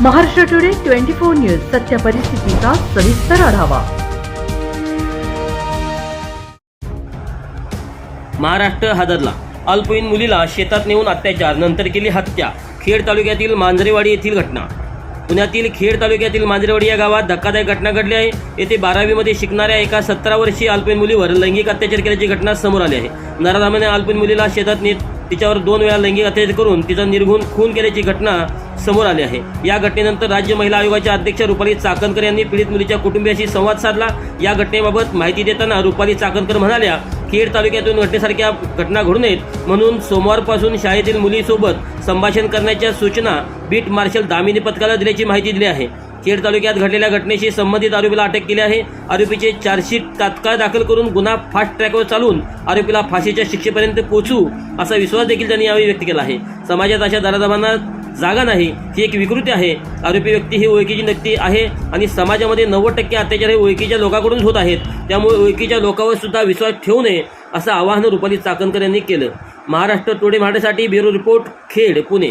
Maharashtra today twenty four news सत्य परिस्थितीचा सविस्तर आढावा. महाराष्ट्र हादरला. अल्पवयीन मुलीला शेतात नेऊन अत्याचार नंतर केली हत्या. खेड तालुक्यातील मांजरेवाडी येथील घटना. पुण्यातील खेड तालुक्यातील मांजरेवाडी या गावात धक्कादायक घटना घडली आहे. येथे बारावीमध्ये शिकणाऱ्या एका सतरा वर्षीय अल्पवयीन मुलीवर लैंगिक अत्याचार केल्याची घटना समोर आली आहे. नराधामाने अल्पवयीन मुलीला शेतात नेत तिच्यावर दोन वेळा लैंगिक अत्याचार करून तिचा निर्घुण खून केल्याची घटना समोर आली आहे. या घटनेनंतर राज्य महिला आयोगाच्या अध्यक्ष रुपाली चाकणकर यांनी पीडित मुलीच्या कुटुंबियाशी संवाद साधला. या घटनेबाबत माहिती देताना रुपाली चाकणकर म्हणाल्या खेड तालुक्यातून घटनेसारख्या घटना घडू नयेत. म्हणून सोमवारपासून शाळेतील मुलीसोबत संभाषण करण्याच्या सूचना बीट मार्शल दामिनी पथकाला दिल्याची माहिती दिली आहे. खेड तालुक्यात घडलेल्या घटनेशी संबंधित आरोपीला अटक केली आहे. आरोपीचे चार्जशीट तात्काळ दाखल करून गुन्हा फास्ट ट्रॅकवर चालून आरोपीला फाशीच्या शिक्षेपर्यंत पोहोचू असा विश्वास देखील त्यांनी यावेळी व्यक्त केला आहे. समाजात अशा दरादमांना जागा नाही ही एक विकृती आहे. आरोपी व्यक्ती ही ओळखीची नक्की आहे आणि समाजामध्ये नव्वद टक्के अत्याचार हे ओळखीच्या लोकांकडूनच होत आहेत. त्यामुळे ओळखीच्या लोकांवर सुद्धा विश्वास ठेवू नये असं आवाहन रुपाली चाकणकर यांनी केलं. महाराष्ट्र टोडे महारासाठी ब्युरो रिपोर्ट खेड पुणे.